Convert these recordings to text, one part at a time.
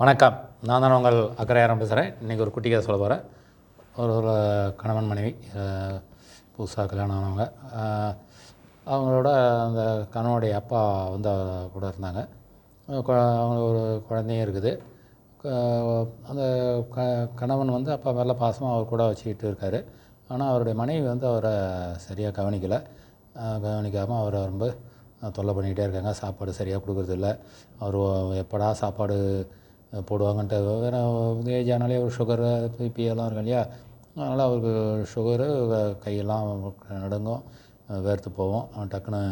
வணக்கம். நான் தான் உங்கள் அக்கறையாரம் பேசுகிறேன் இன்றைக்கி ஒரு குட்டி கதை சொல்ல போகிறேன் ஒரு ஒரு கணவன் மனைவி புதுசாக கல்யாணம் ஆனவங்க. அவங்களோட அந்த கணவனுடைய அப்பா வந்து கூட இருந்தாங்க. அவங்களுக்கு ஒரு குழந்தையும் இருக்குது. அந்த க கணவன் வந்து அப்பா மேலே பாசமாக அவர் கூட வச்சுக்கிட்டு இருக்கார். ஆனால் அவருடைய மனைவி வந்து அவரை சரியாக கவனிக்கலை. கவனிக்காமல் அவரை ரொம்ப தொல்லை பண்ணிக்கிட்டே இருக்காங்க. சாப்பாடு சரியாக கொடுக்குறதில்ல. அவர் எப்படா சாப்பாடு போடுவாங்கன்ட்டு. வேறு ஏஜ் ஆனாலே ஒரு சுகரு பிபி எல்லாம் இருக்கும் இல்லையா? அதனால் அவருக்கு சுகரு கையெல்லாம் நடுங்கும். வேர்த்து போகும். டக்குன்னு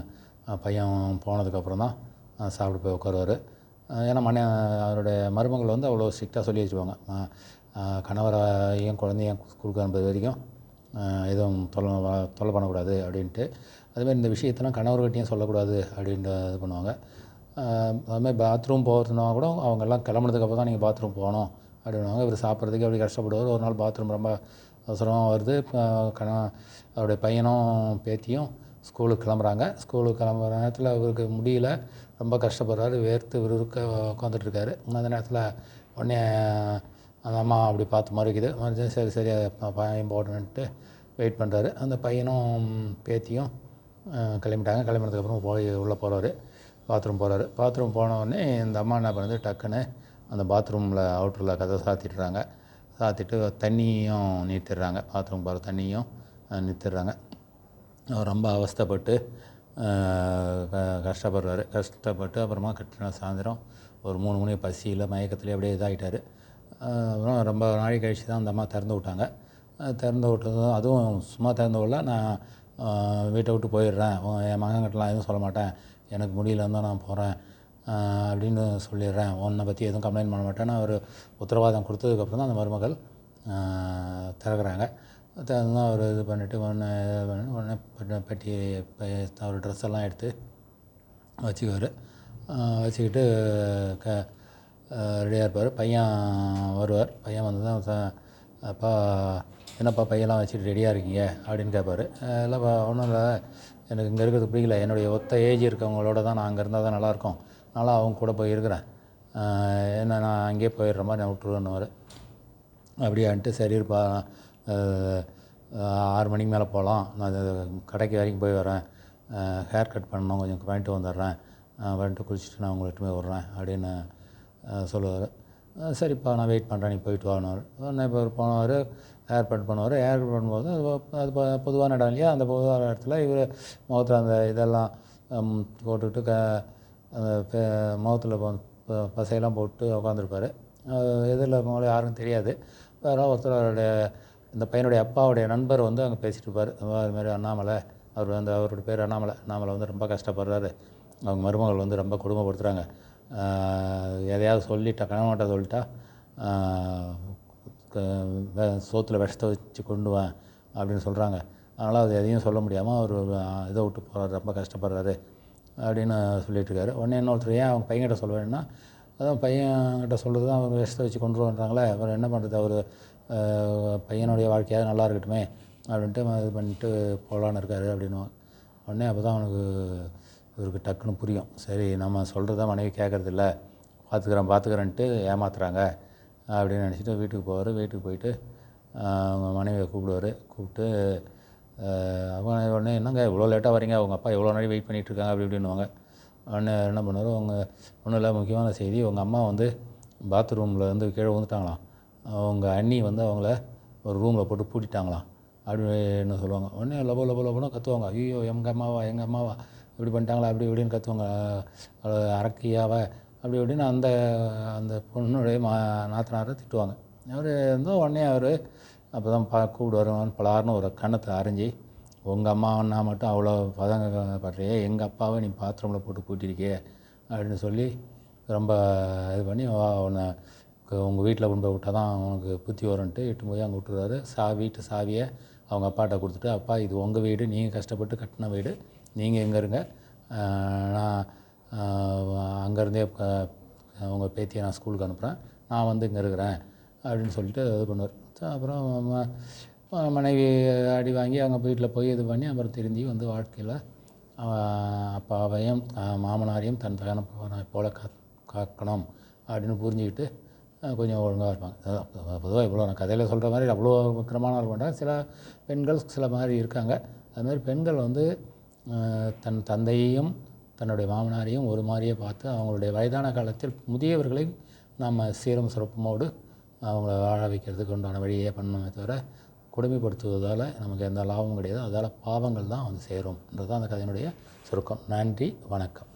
பையன் போனதுக்கப்புறம் தான் சாப்பிட்டு போய் உட்காருவார். ஏன்னா மன அவருடைய மருமகள் வந்து அவ்வளோ ஸ்ட்ரிக்டாக சொல்லி வச்சுருவாங்க. கணவரையும் குழந்தையும் கொடுக்க அனுப்பது வரைக்கும் எதுவும் தொலை தொலை தொல்லை பண்ணக்கூடாது அப்படின்ட்டு. அதுமாதிரி இந்த விஷயத்தெல்லாம் கணவர்கிட்டையும் சொல்லக்கூடாது அப்படின்ட்டு இது பண்ணுவாங்க. அதுமாதிரி பாத்ரூம் போகிறதுனா கூட அவங்கெல்லாம் கிளம்புனதுக்கப்புறம் தான் நீங்கள் பாத்ரூம் போகணும் அப்படின்னுவாங்க. இவர் சாப்பிட்றதுக்கு அப்படி கஷ்டப்படுவார்? ஒரு நாள் பாத்ரூம் ரொம்ப அவசரமாக வருது. இப்போ அவருடைய பையனும் பேத்தியும் ஸ்கூலுக்கு கிளம்புறாங்க. ஸ்கூலுக்கு கிளம்புற நேரத்தில் அவருக்கு முடியல. ரொம்ப கஷ்டப்படுறாரு. வேர்த்து விறுவிறுக்க உட்காந்துட்ருக்காரு அந்த நேரத்தில் உடனே அந்த அம்மா அப்படி பார்த்து மறுக்குது மறுத்து சரி சரி ப- பையன் போடணுன்ட்டு வெயிட் பண்ணுறாரு அந்த பையனும் பேத்தியும் கிளம்பிட்டாங்க. கிளம்பினதுக்கப்புறம் போய் உள்ளே போகிறாரு பாத்ரூம் போகிறாரு பாத்ரூம் போனவுடனே இந்த அம்மா என்ன பண்ணுது? டக்குன்னு அந்த பாத்ரூமில் அவுட்டரில் கதை சாத்திடுறாங்க சாத்திட்டு தண்ணியும் நிறுத்திடுறாங்க பாத்ரூம் போகிற தண்ணியும் நிறுத்திடுறாங்க அவர் ரொம்ப அவஸ்தைப்பட்டு க- கஷ்டப்படுறாரு கஷ்டப்பட்டு அப்புறமா கட்டின சாயந்தரம் ஒரு மூணு மணி பசியில் மயக்கத்துலேயே அப்படியே இதாகிட்டார் அப்புறம் ரொம்ப நாளை கழிச்சு தான் அந்த அம்மா திறந்து விட்டாங்க. திறந்து விட்டதும் அதுவும் சும்மா திறந்து விடல. நான் வீட்டை விட்டு போயிடுறேன். என் மகன்கிட்டலாம் எதுவும் சொல்ல மாட்டேன். எனக்கு முடியலன்னு தான் நான் போகிறேன் அப்படின்னு சொல்லிடுறேன். உன்னை பற்றி எதுவும் கம்ப்ளைண்ட் பண்ண மாட்டேன்னு அவர் உத்தரவாதம் கொடுத்ததுக்கப்புறம் தான் அந்த மருமகள் திறக்கிறாங்க. திறந்து அவர் இது பண்ணிவிட்டு உடனே இது பண்ணி உடனே பெட்டி- அவர் ட்ரெஸ் எல்லாம் எடுத்து வச்சுக்குவார். வச்சுக்கிட்டு க ரெடியாக இருப்பார். பையன் வருவார். பையன் வந்து தான் அப்பா என்னப்பா பையெல்லாம் வச்சுட்டு ரெடியாக இருக்கீங்க? அப்படின்னு கேட்பார் இல்லைப்பா ஒன்றும் இல்லை. எனக்கு இங்கே இருக்கிறது பிடிக்கல. என்னுடைய ஒத்த ஏஜ் இருக்கவங்களோட தான் நான் அங்கே இருந்தால் தான் நல்லாயிருக்கும் அதனால் அவங்க கூட போய் இருக்கிறேன். என்ன நான் அங்கேயே போயிடுற மாதிரி நான் விட்டுருவேன்னு அப்படியான்ட்டு சரி இருப்பா. ஆறு மணிக்கு மேலே போகலாம். நான் கடைக்கு வரைக்கும் போய் வரேன். ஹேர் கட் பண்ணணும். கொஞ்சம் பண்ணிட்டு வந்துடுறேன். அஹ், வந்துட்டு குளிச்சுட்டு நான் உங்களை போய் விட்றேன். அப்படின்னு சொல்லுவார். சரிப்பா நான் வெயிட் பண்ணுறேன் நீ போயிட்டு வாங்கினார் நான் இப்போ போனவர் ஏற்பாடு பண்ணுவார். ஏற்பாடு பண்ணும்போது அது அது பொதுவான இடம் இல்லையா? அந்த பொதுவான இடத்துல இவர் முகத்தில் அந்த இதெல்லாம் போட்டுக்கிட்டு க அந்த முகத்தில் பசையெல்லாம் போட்டு உட்காந்துருப்பார் எதிரில் இருக்கவங்களும் யாரும் தெரியாது. வேற ஒருத்தர் அவருடைய இந்த பையனுடைய அப்பாவுடைய நண்பர் வந்து அங்கே பேசிட்டு இருப்பார். அது மாதிரி அண்ணாமலை அவர் வந்து அவருடைய பேர் அண்ணாமலை. அண்ணாமலை வந்து ரொம்ப கஷ்டப்படுறாரு. அவங்க மருமகள் வந்து ரொம்ப கொடுமைப்படுத்துகிறாங்க எதையாவது சொல்லிட்டா கணவன்கிட்ட சொல்லிட்டா சோத்தில் விஷத்தை வச்சு கொண்டு வா அப்படின்னு சொல்கிறாங்க அதனால் அது எதையும் சொல்ல முடியாமல் அவர் இதை விட்டு போகிறார் ரொம்ப கஷ்டப்படுறாரு அப்படின்னு சொல்லிட்டுருக்காரு உடனே இன்னொருத்தர் ஏன் அவங்க பையன்கிட்ட சொல்லுவேன்னா அதான் பையன்கிட்ட சொல்கிறது தான் அவர் விஷத்தை வச்சு கொண்டு வந்துட்டாங்களே அவர் என்ன பண்ணுறது அவர்? பையனுடைய வாழ்க்கையாவது நல்லா இருக்கட்டுமே அப்படின்ட்டு இது பண்ணிட்டு போகலான்னு இருக்காரு அப்படின்னு உடனே அப்போ தான் அவனுக்கு இவருக்கு டக்குன்னு புரியும். சரி நம்ம சொல்கிறத மனைவி கேட்குறதில்ல பார்த்துக்கிறேன் பார்த்துக்கிறேன்ட்டு ஏமாத்துறாங்க. அப்படின்னு நினச்சிட்டு வீட்டுக்கு போவார். வீட்டுக்கு போயிட்டு அவங்க மனைவியை கூப்பிடுவார். கூப்பிட்டு அவங்க உடனே என்னங்க இவ்வளோ லேட்டாக வரீங்க அவங்க அப்பா எவ்வளோ நாளைக்கு வெயிட் பண்ணிகிட்ருக்காங்க அப்படி இப்படின்னுவாங்க. உடனே என்ன பண்ணுவார்? அவங்க ஒன்றும் இல்லை முக்கியமான செய்தி உங்கள் அம்மா வந்து பாத்ரூமில் வந்து கீழே விழுந்துட்டாங்களாம். அவங்க அண்ணி வந்து அவங்கள ஒரு ரூமில் போட்டு பூட்டிட்டாங்களாம் அப்படின்னு சொல்லுவாங்க. உடனே லபோ லபோ லபோன்னு கத்துவாங்க. ஐயோ எங்கள் அம்மாவா எங்கள் அம்மாவா? இப்படி பண்ணிட்டாங்களா? அப்படி இப்படின்னு கற்றுவாங்க அரக்கியாவை அப்படி இப்படின்னு அந்த அந்த பொண்ணுடைய மா நாத்தனாரை திட்டுவாங்க. அவர் வந்து உடனே அவர் அப்போ தான் பா கூப்பிடுவார் பலார்னு ஒரு கன்னத்தை அரைஞ்சி உங்கள் அம்மாவன்னா மட்டும் அவ்வளோ பதங்க படுறியே எங்கள் அப்பாவை நீ பாத்ரூமில் போட்டு கூட்டியிருக்கியே அப்படின்னு சொல்லி ரொம்ப இது பண்ணி வா உன்னை உங்கள் வீட்டில் கொண்டு போய் விட்டால் தான் உனக்கு புத்தி வரும்ன்ட்டு இட்டு போய் அங்கே விட்டுருவாரு சா வீட்டு சாவியை அவங்க அப்பாட்ட கொடுத்துட்டு அப்பா இது உங்கள் வீடு நீங்கள் கஷ்டப்பட்டு கட்டின வீடு நீங்கள் எங்கே இருங்க. நான் அங்கேருந்தே உங்கள் பேத்தியை நான் ஸ்கூலுக்கு அனுப்புகிறேன் நான் வந்து இங்கே இருக்கிறேன் அப்படின்னு சொல்லிட்டு இது பண்ணுவார். அப்புறம் மனைவி அடி வாங்கி அவங்க வீட்டில் போய் இது பண்ணி அப்புறம் திரும்பி வந்து வாழ்க்கையில் அப்பாவையும் மாமனாரையும் தன் தகன போல கா காக்கணும் அப்படின்னு புரிஞ்சுக்கிட்டு கொஞ்சம் ஒழுங்காக இருப்பாங்க. பொதுவாக இவ்வளோ நான் கதையில் சொல்கிற மாதிரி அவ்வளோ விக்கிரமான இருக்க மாட்டாங்க சில பெண்கள் சில மாதிரி இருக்காங்க. அது மாதிரி பெண்கள் வந்து தன் தந்தையையும் தன்னுடைய மாமனாரையும் ஒரு மாதிரியே பார்த்து அவங்களுடைய வயதான காலத்தில் முதியவர்களை நம்ம சீரும் சிறப்புமோடு அவங்கள வாழ வைக்கிறதுக்கு உண்டான வழியே பண்ணணுமே தவிர கொடுமைப்படுத்துவதால் நமக்கு எந்த லாபமும் கிடையாது. அதால் பாவங்கள் தான் வந்து சேரும்ன்றது தான் அந்த கதையினுடைய சுருக்கம். நன்றி வணக்கம்.